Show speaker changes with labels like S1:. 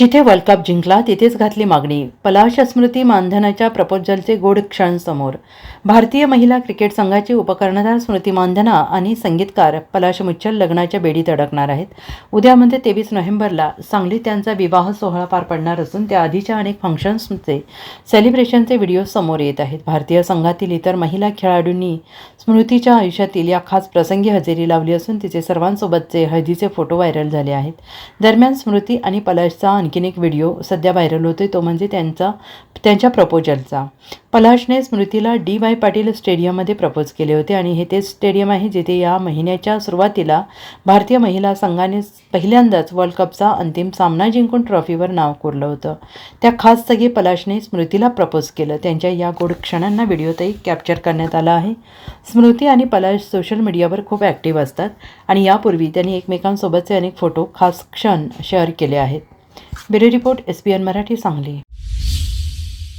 S1: जिथे world cup जिंकला तिथेच घातली मागणी. पलाश स्मृती मानधनाच्या प्रपोजलचे गोड क्षण समोर. भारतीय महिला क्रिकेट संघाची उपकर्णधार स्मृती मानधना आणि संगीतकार पलाश मुच्छल लग्नाच्या बेडीत अडकणार आहेत. उद्या म्हणजे तेवीस नोव्हेंबरला सांगलीत त्यांचा विवाह सोहळा पार पडणार असून त्या आधीच्या अनेक फंक्शन्सचे सेलिब्रेशनचे व्हिडिओ समोर येत आहेत. भारतीय संघातील इतर महिला खेळाडूंनी स्मृतीच्या आयुष्यातील या खास प्रसंगी हजेरी लावली असून तिचे सर्वांसोबतचे हळदीचे फोटो व्हायरल झाले आहेत. दरम्यान स्मृती आणि पलाशचा आणखीन एक व्हिडिओ सध्या व्हायरल होतोय. तो म्हणजे त्यांचा त्यांच्या प्रपोजलचा पलाशने स्मृतीला डी वाय पाटील स्टेडियममध्ये प्रपोज केले होते आणि हे तेच स्टेडियम आहे जिथे या महिन्याच्या सुरुवातीला भारतीय महिला संघाने पहिल्यांदाच वर्ल्ड कपचा अंतिम सामना जिंकून ट्रॉफीवर नाव कोरलं होतं. त्या खास सगळी पलाशने स्मृतीला प्रपोज केलं. त्यांच्या या गोड क्षणांना व्हिडिओतही कॅप्चर करण्यात आला आहे. स्मृती आणि पलाश सोशल मीडियावर खूप ॲक्टिव्ह असतात आणि यापूर्वी त्यांनी एकमेकांसोबतचे अनेक फोटो खास क्षण शेअर केले आहेत. Bureau report S P N Marathi Sangli.